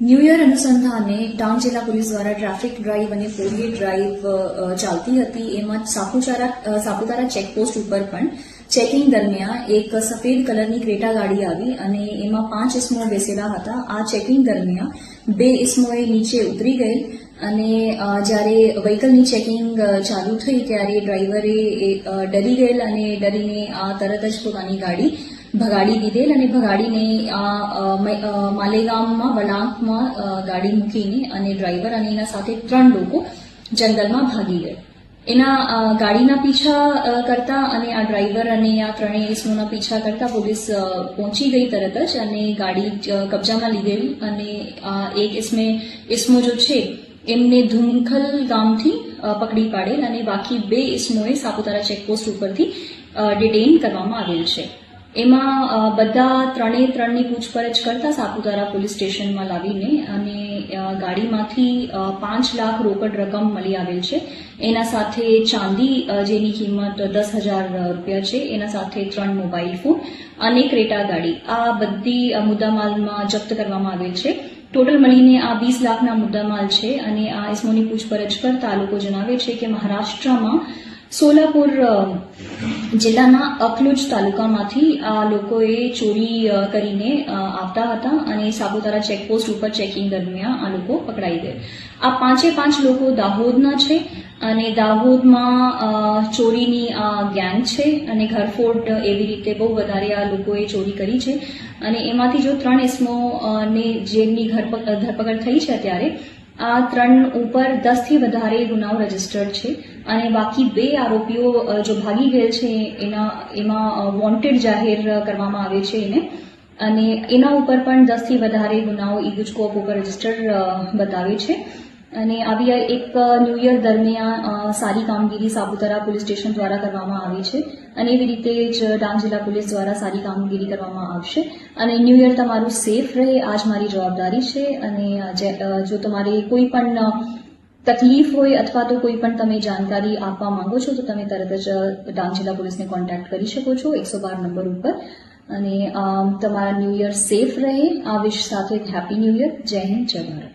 New year અનુસંધાને ડાંગ જિલ્લા police દ્વારા ટ્રાફિક ડ્રાઈવ અને પોલીએ ડ્રાઈવ ચાલતી હતી. એમાં સાપુતારા સાપુતારા ચેકપોસ્ટ ઉપર પણ ચેકિંગ દરમિયાન એક સફેદ કલરની ક્રેટા ગાડી આવી અને એમાં પાંચ ઇસમો બેસેલા હતા. આ ચેકિંગ દરમિયાન બે ઇસમોએ નીચે ઉતરી ગઈ અને જ્યારે વ્હીકલની ચેકિંગ ચાલુ થઈ ત્યારે ડ્રાઈવરે ડરી ગયેલ અને ડરીને આ તરત જ પોતાની ગાડી ભગાડી દીધેલ અને ભગાડીને માલેગામમાં, વળાંકમાં ગાડી મૂકીને અને ડ્રાઈવર અને એના સાથે ત્રણ લોકો જંગલમાં ભાગી ગયા. એના ગાડીના પીછા કરતા અને આ ડ્રાઈવર અને આ ત્રણેય ઇસમોના પીછા કરતા પોલીસ પહોંચી ગઈ તરત જ અને ગાડી કબજામાં લીધેલી અને એક ઇસમે ઇસમો જો છે, એમને ધુમખલ ગામથી પકડી પાડેલ અને બાકી બે ઇસમોએ સાપુતારા ચેકપોસ્ટ ઉપરથી ડિટેઇન કરવામાં આવેલ છે. એમાં બધા ત્રણે ત્રણની પૂછપરછ કરતા સાપુતારા પોલીસ સ્ટેશનમાં લાવીને અને ગાડીમાંથી પાંચ લાખ રોકડ રકમ મળી આવેલ છે. એના સાથે ચાંદી જેની કિંમત દસ હજાર રૂપિયા છે. એના સાથે ત્રણ મોબાઈલ ફોન અને ક્રેટા ગાડી. આ બધી મુદ્દામાલમાં જપ્ત કરવામાં આવેલ છે. ટોટલ મળીને આ વીસ લાખના મુદ્દામાલ છે અને આ ઇસમોની પૂછપરછ કરતા લોકો જણાવે છે કે મહારાષ્ટ્રમાં સોલાપુર જિલ્લાના અકલુજ તાલુકામાંથી આ લોકોએ ચોરી કરીને આવતા હતા અને સાપુતારા ચેકપોસ્ટ ઉપર ચેકિંગ દરમિયાન આ લોકો પકડાઈ ગયા આ પાંચે પાંચ લોકો દાહોદના છે અને દાહોદમાં ચોરીની આ ગેંગ છે અને ઘરફોડ એવી રીતે બહુ વધારે આ લોકોએ ચોરી કરી છે. અને એમાંથી જો ત્રણ ઇસમો ને જેમની ધરપકડ થઈ છે અત્યારે આ ત્રણ ઉપર દસથી વધારે ગુનાઓ રજીસ્ટર્ડ છે અને બાકી બે આરોપીઓ જો ભાગી ગયેલ છે, એના, એમાં વોન્ટેડ જાહેર કરવામાં આવે છે એને. અને એના ઉપર પણ દસથી વધારે ગુનાઓ ઈ ગુજકોપ ઉપર રજિસ્ટર બતાવે છે. અને આવી એક ન્યૂ યર દરમિયાન સારી કામગીરી સાપુતારા પોલીસ સ્ટેશન દ્વારા કરવામાં આવી છે અને એવી રીતે જ ડાંગ જિલ્લા પોલીસ દ્વારા સારી કામગીરી કરવામાં આવશે. અને ન્યૂ યર તમારું સેફ રહે આ જ મારી જવાબદારી છે. અને જો તમારે કોઈ પણ તકલીફ હોય અથવા તો કોઈ પણ તમે જાણકારી આપવા માંગો છો, તો તમે તરત જ ડાંગ જિલ્લા પોલીસને કોન્ટેક્ટ કરી શકો છો એકસો બાર નંબર ઉપર. અને તમારા ન્યૂ યર સેફ રહે. આ વિશ સાથે હેપી ન્યૂ યર જય હિન્દ, જય ભારત.